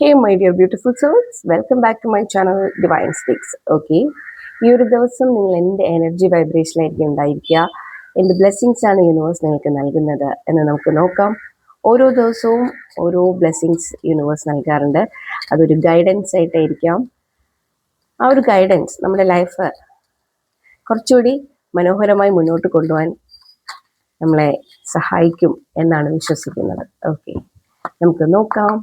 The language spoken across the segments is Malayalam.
Hey my dear beautiful souls welcome back to my channel divine speaks okay ഈ ഒരു ദിവസം നിങ്ങൾ എന്റെ എനർജി വൈബ്രേഷനായിരിക്കും ഉണ്ടായിരിക്കുക. എന്ത് ബ്ലെസ്സിങ്സ് ആണ് യൂണിവേഴ്സ് നിങ്ങൾക്ക് നൽകുന്നത് എന്ന് നമുക്ക് നോക്കാം. ഓരോ ദിവസവും ഓരോ ബ്ലെസ്സിങ്സ് യൂണിവേഴ്സ് നൽകാറുണ്ട്. അതൊരു ഗൈഡൻസ് ആയിട്ടായിരിക്കാം. ആ ഒരു ഗൈഡൻസ് നമ്മുടെ ലൈഫ് കുറച്ചുകൂടി മനോഹരമായി മുന്നോട്ട് കൊണ്ടുപോകാൻ നമ്മളെ സഹായിക്കും എന്നാണ് വിശ്വസിക്കുന്നത്. ഓക്കെ നമുക്ക് നോക്കാം.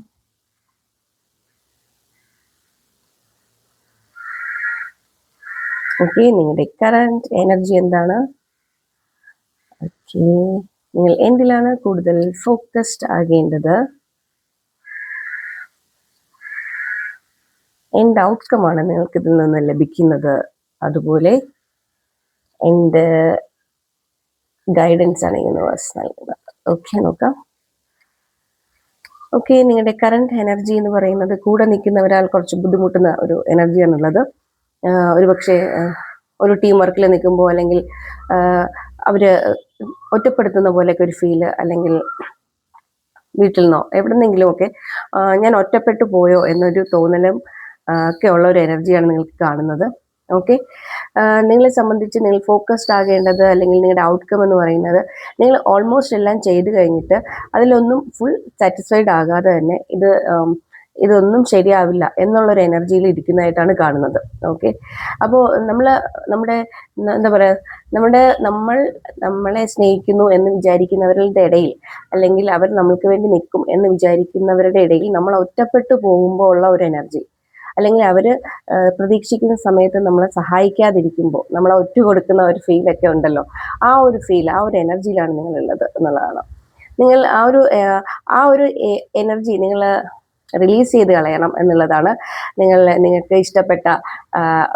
ഓക്കെ നിങ്ങളുടെ കറണ്ട് എനർജി എന്താണ്? ഓക്കെ നിങ്ങൾ എന്തിലാണ് കൂടുതൽ ഫോക്കസ്ഡ് ആകേണ്ടത്? എന്ത് ഔട്ട്കമാണ് നിങ്ങൾക്ക് ഇതിൽ നിന്ന് ലഭിക്കുന്നത്. അതുപോലെ എന്ത് ഗൈഡൻസ് ആണ് യൂണിവേഴ്സ് നൽകുന്നത്. ഓക്കെ നോക്കാം. ഓക്കെ നിങ്ങളുടെ കറണ്ട് എനർജി എന്ന് പറയുന്നത് കൂടെ നിൽക്കുന്നവരാൽ കുറച്ച് ബുദ്ധിമുട്ടുന്ന ഒരു എനർജിയാണുള്ളത് ഒരു പക്ഷേ ഒരു ടീം വർക്കിൽ നിൽക്കുമ്പോൾ അല്ലെങ്കിൽ അവർ ഒറ്റപ്പെടുത്തുന്ന പോലെയൊക്കെ ഒരു ഫീൽ അല്ലെങ്കിൽ വീട്ടിൽ നിന്നോ എവിടെ ഒക്കെ ഞാൻ ഒറ്റപ്പെട്ടു പോയോ എന്നൊരു തോന്നലും ഒക്കെ ഉള്ള ഒരു എനർജിയാണ് നിങ്ങൾക്ക് കാണുന്നത്. ഓക്കെ നിങ്ങളെ സംബന്ധിച്ച് നിങ്ങൾ ഫോക്കസ്ഡ് ആകേണ്ടത് അല്ലെങ്കിൽ നിങ്ങളുടെ ഔട്ട്കം എന്ന് പറയുന്നത് നിങ്ങൾ ഓൾമോസ്റ്റ് എല്ലാം ചെയ്തു കഴിഞ്ഞിട്ട് അതിലൊന്നും ഫുൾ സാറ്റിസ്ഫൈഡ് ആകാതെ തന്നെ ഇത് ഇതൊന്നും ശരിയാവില്ല എന്നുള്ളൊരു എനർജിയിൽ ഇരിക്കുന്നതായിട്ടാണ് കാണുന്നത്. ഓക്കെ അപ്പോൾ നമ്മൾ നമ്മുടെ എന്താ പറയുക നമ്മുടെ നമ്മൾ നമ്മളെ സ്നേഹിക്കുന്നു എന്ന് വിചാരിക്കുന്നവരുടെ ഇടയിൽ അല്ലെങ്കിൽ അവർ നമ്മൾക്ക് വേണ്ടി നിൽക്കും എന്ന് വിചാരിക്കുന്നവരുടെ ഇടയിൽ നമ്മൾ ഒറ്റപ്പെട്ടു പോകുമ്പോൾ ഉള്ള ഒരു എനർജി അല്ലെങ്കിൽ അവർ പ്രതീക്ഷിക്കുന്ന സമയത്ത് നമ്മളെ സഹായിക്കാതിരിക്കുമ്പോൾ നമ്മളെ ഒറ്റ കൊടുക്കുന്ന ഒരു ഫീലൊക്കെ ഉണ്ടല്ലോ. ആ ഒരു ഫീൽ ആ ഒരു എനർജിയിലാണ് നിങ്ങളുള്ളത് എന്നുള്ളതാണ്. നിങ്ങൾ ആ ഒരു ആ ഒരു എനർജി നിങ്ങൾ റിലീസ് ചെയ്ത് കളയണം എന്നുള്ളതാണ് നിങ്ങൾ നിങ്ങൾക്ക് ഇഷ്ടപ്പെട്ട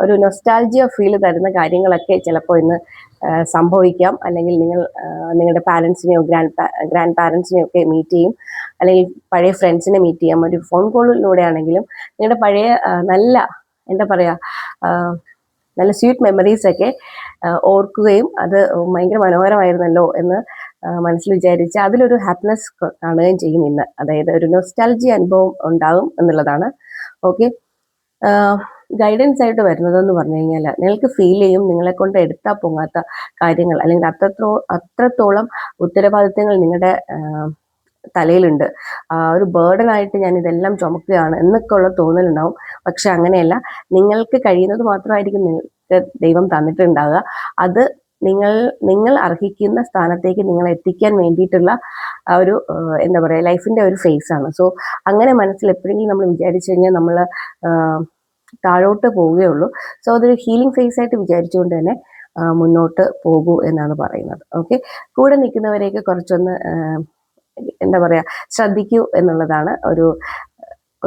ഒരു നൊസ്റ്റാൾജിയ ഫീൽ തരുന്ന കാര്യങ്ങളൊക്കെ ചിലപ്പോൾ ഇന്ന് സംഭവിക്കാം. അല്ലെങ്കിൽ നിങ്ങൾ നിങ്ങളുടെ പാരൻസിനെയോ ഗ്രാൻഡ് ഗ്രാൻഡ് പാരൻസിനെയോ ഒക്കെ മീറ്റ് ചെയ്യും. അല്ലെങ്കിൽ പഴയ ഫ്രണ്ട്സിനെ മീറ്റ് ചെയ്യാം. ഒരു ഫോൺ കോളിലൂടെ ആണെങ്കിലും നിങ്ങളുടെ പഴയ നല്ല എന്താ പറയുക നല്ല സ്വീറ്റ് മെമ്മറീസ് ഒക്കെ ഓർക്കുകയും അത് ഭയങ്കര മനോഹരമായിരുന്നല്ലോ എന്ന് മനസ്സിൽ വിചാരിച്ച് അതിലൊരു ഹാപ്പിനെസ് കാണുകയും ചെയ്യും ഇന്ന്. അതായത് ഒരു നൊസ്റ്റാലജി അനുഭവം ഉണ്ടാകും എന്നുള്ളതാണ്. ഓക്കെ ഗൈഡൻസ് ആയിട്ട് വരുന്നതെന്ന് പറഞ്ഞു കഴിഞ്ഞാൽ നിങ്ങൾക്ക് ഫീൽ ചെയ്യും നിങ്ങളെ കൊണ്ട് എടുത്താൽ പൊങ്ങാത്ത കാര്യങ്ങൾ അല്ലെങ്കിൽ അത്രത്തോ അത്രത്തോളം ഉത്തരവാദിത്തങ്ങൾ നിങ്ങളുടെ തലയിലുണ്ട്. ഒരു ബേർഡൻ ആയിട്ട് ഞാൻ ഇതെല്ലാം ചുമക്കുകയാണ് എന്നൊക്കെ ഉള്ള തോന്നലുണ്ടാവും. പക്ഷെ അങ്ങനെയല്ല. നിങ്ങൾക്ക് കഴിയുന്നത് മാത്രമായിരിക്കും നിങ്ങൾക്ക് ദൈവം തന്നിട്ടുണ്ടാവുക. അത് നിങ്ങൾ നിങ്ങൾ അർഹിക്കുന്ന സ്ഥാനത്തേക്ക് നിങ്ങൾ എത്തിക്കാൻ വേണ്ടിയിട്ടുള്ള ഒരു എന്താ പറയുക ലൈഫിന്റെ ഒരു ഫേസ് ആണ്. സോ അങ്ങനെ മനസ്സിൽ എപ്പോഴെങ്കിലും നമ്മൾ വിചാരിച്ചു കഴിഞ്ഞാൽ നമ്മൾ താഴോട്ട് പോവുകയുള്ളൂ. സോ അതൊരു ഹീലിംഗ് ഫേസ് ആയിട്ട് വിചാരിച്ചുകൊണ്ട് തന്നെ മുന്നോട്ട് പോകൂ എന്നാണ് പറയുന്നത്. ഓക്കെ കൂടെ നിൽക്കുന്നവരെയൊക്കെ കുറച്ചൊന്ന് എന്താ പറയുക ശ്രദ്ധിക്കൂ എന്നുള്ളതാണ് ഒരു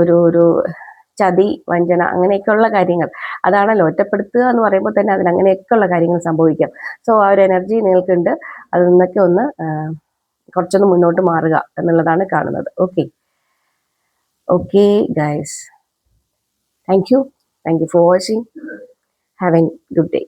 ഒരു ഒരു ചതി വഞ്ചന അങ്ങനെയൊക്കെയുള്ള കാര്യങ്ങൾ. അതാണല്ലോ ഒറ്റപ്പെടുത്തുക എന്ന് പറയുമ്പോൾ തന്നെ അതിൽ അങ്ങനെയൊക്കെയുള്ള കാര്യങ്ങൾ സംഭവിക്കാം. സോ ആ ഒരു എനർജി നിങ്ങൾക്കുണ്ട്. അതിൽ നിന്നൊക്കെ ഒന്ന് കുറച്ചൊന്ന് മുന്നോട്ട് മാറുക എന്നുള്ളതാണ് കാണുന്നത്. Okay okay guys thank you thank you for watching have a good day